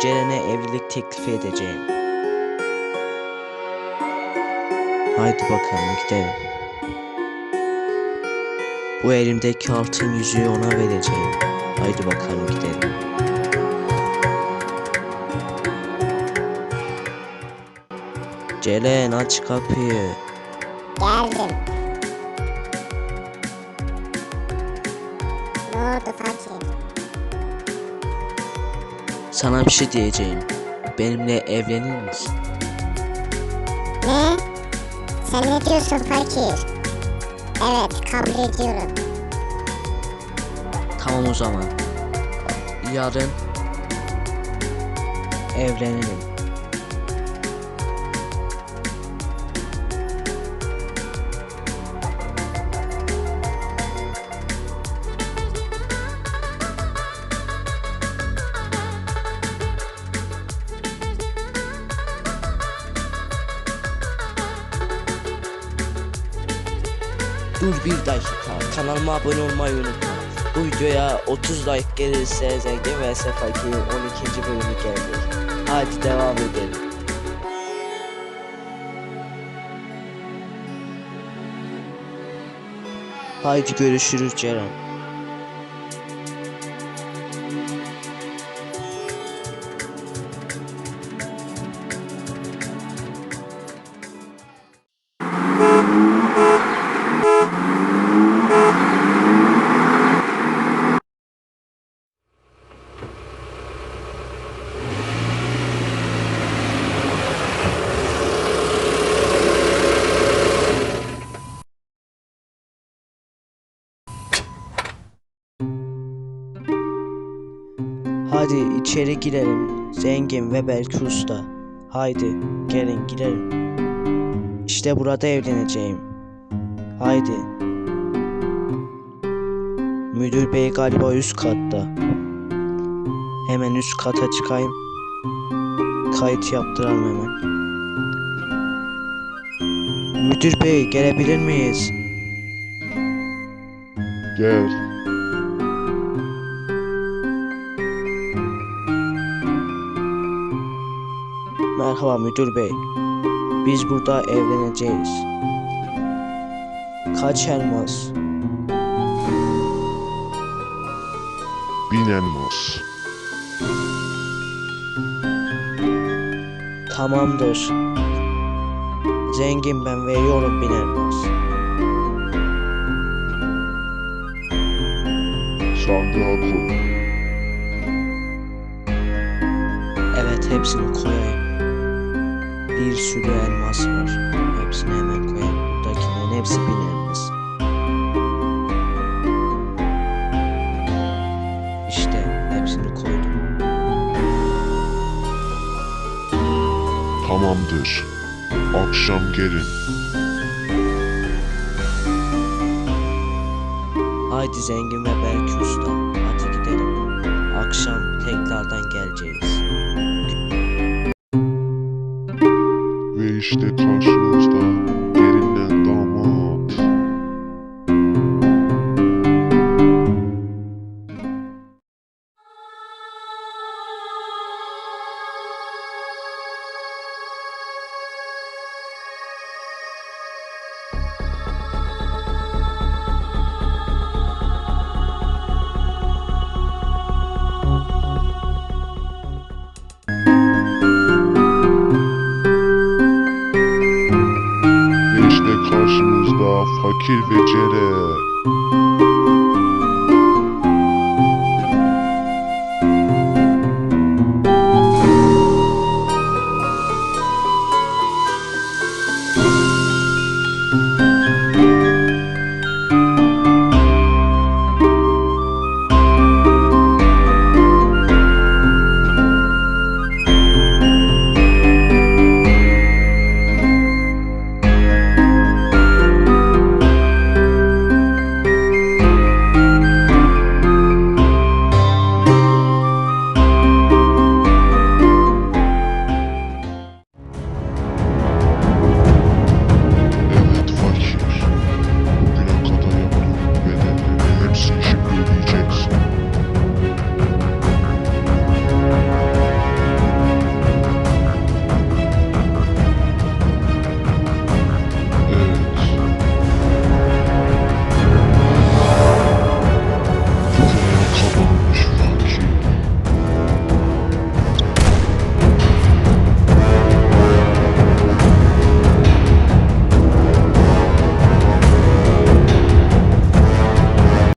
Ceren'e evlilik teklif edeceğim. Haydi bakalım gidelim. Bu elimdeki altın yüzüğü ona vereceğim. Haydi bakalım gidelim. Ceren aç kapıyı. Geldim. Ne oldu fakir? Sana bir şey diyeceğim. Benimle evlenir misin? Ne? Sen ne diyorsun fakir? Evet kabul ediyorum. Tamam o zaman. Yarın evlenelim. Dur bir dakika. Kanalıma abone olmayı unutma. Bu videoya 30 like gelirse Zengin ve Fakir'in 12. bölümü gelecek. Hadi devam edelim. Haydi görüşürüz Ceren. Hadi içeri girelim. Zengin ve belki usta. Haydi gelin girelim. İşte burada evleneceğim. Haydi. Müdür bey galiba üst katta. Hemen üst kata çıkayım. Kayıt yaptıralım hemen. Müdür bey gelebilir miyiz? Gel. Merhaba müdür bey. Biz burada evleneceğiz. Kaç elmas? Bin elmas. Tamamdır. Zengin ben veriyorum bin elmas. Sandığa koy. Evet hepsini koyayım. Bir sürü elmas var. Hepsini hemen koyayım. Buradakilerin hepsi bin elmas. İşte hepsini koydum. Tamamdır. Akşam gelin. Haydi zengin ve belki usta. Hadi gidelim. Akşam tekrardan geleceğiz. Ve işte karşınızda Fakir ve Ceren.